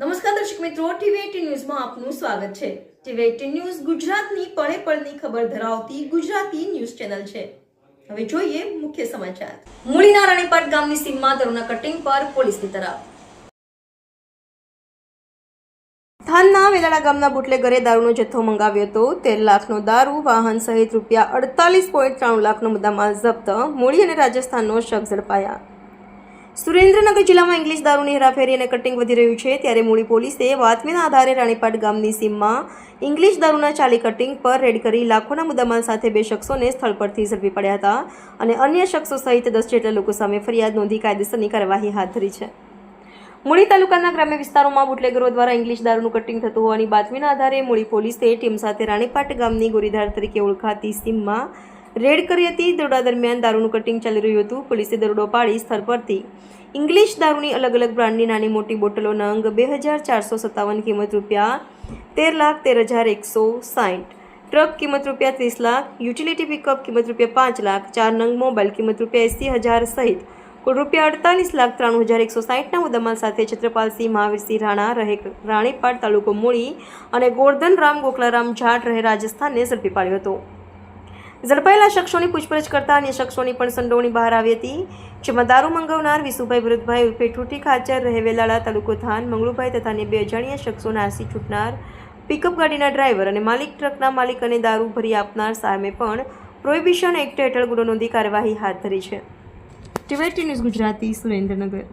નમસ્કાર દર્શક મિત્રો ટીવી ન્યૂઝમાં આપનું સ્વાગત છે. ટીવી એટીન ન્યૂઝ ગુજરાતની પળે પળની ખબર ધરાવતી ગુજરાતી ન્યૂઝ ચેનલ છે. હવે જોઈએ મુખ્ય સમાચાર. મૂળીના રાણીપાટ ગામની સીમમાં દારૂના કટિંગ પર પોલીસની તરફ થાનના વેલાડા ગામના બુટલેગરે દારૂનો જથ્થો મંગાવ્યો હતો. તેર લાખનો દારૂ, વાહન સહિત રૂપિયા અડતાલીસ પોઈન્ટ ત્રાણું લાખનો મુદ્દામાલ જપ્ત, મૂળી અને રાજસ્થાનનો શખ્સ ઝડપાયા. સુરેન્દ્રનગર જિલ્લામાં ઇંગ્લિશ દારૂની હેરાફેરી અને કટિંગ વધી રહ્યું છે, ત્યારે મૂળી પોલીસે બાતમીના આધારે રાણીપાટ ગામની સીમમાં ઇંગ્લિશ દારૂના ચાલી કટિંગ પર રેડ કરી લાખોના મુદ્દામાલ સાથે બે શખ્સોને સ્થળ પરથી ઝડપી પડ્યા હતા અને અન્ય શખ્સો સહિત દસ જેટલા લોકો સામે ફરિયાદ નોંધી કાયદેસરની કાર્યવાહી હાથ ધરી છે. મૂળી તાલુકાના ગ્રામ્ય વિસ્તારોમાં બુટલેગરો દ્વારા ઇંગ્લિશ દારૂનું કટિંગ થતું હોવાની બાતમીના આધારે મૂળી પોલીસે ટીમ સાથે રાણીપાટ ગામની ગોરીધાર તરીકે ઓળખાતી સીમમાં રેડ કરી હતી. દરોડા દરમિયાન દારૂનું કટિંગ ચાલી રહ્યું હતું. પોલીસે દરોડો પાડી સ્થળ પરથી. ઇંગ્લિશ દારૂની અલગ અલગ બ્રાન્ડની નાની મોટી બોટલોના અંગ બે હજાર ચારસો સત્તાવન કિંમત રૂપિયા તેર લાખ તેર હજાર એકસો સાઠ ટ્રક કિંમત રૂપિયા ત્રીસ લાખ, યુટિલિટી પિકઅપ કિંમત રૂપિયા પાંચ લાખ, ચાર નંગ મોબાઈલ કિંમત રૂપિયા એંસી હજાર સહિત કુલ રૂપિયા અડતાલીસ લાખ ત્રાણું હજાર એકસો સાઠના મુદ્દામાલ સાથે છત્રપાલસિંહ મહાવીરસિંહ રાણા રહે રાણીપાડ તાલુકો મૂળી અને ગોરધન રામ ગોકલારામ જાટ રહે રાજસ્થાનને ઝડપી પાડ્યો હતો. ઝડપાયેલા શખ્સોની પૂછપરછ કરતા અન્ય શખ્સોની પણ સંડોવણી બહાર આવી હતી. જેમાં દારૂ મંગાવનાર વિસુભાઈ વૃદ્ધભાઈ ઉર્ફે ઠૂઠી ખાચર, રહેવેલાળા તાલુકો થાન, મંગળુભાઈ તથા અન્ય બે અજાણ્યા શખ્સોના આસી છૂટનાર પિકઅપ ગાડીના ડ્રાઈવર અને માલિક ટ્રકના માલિક અને દારૂ ભરી આપનાર સામે પણ પ્રોહિબિશન એક્ટ હેઠળ ગુનો નોંધી કાર્યવાહી હાથ ધરી છે. ટીવેટી ન્યૂઝ ગુજરાતી સુરેન્દ્રનગર.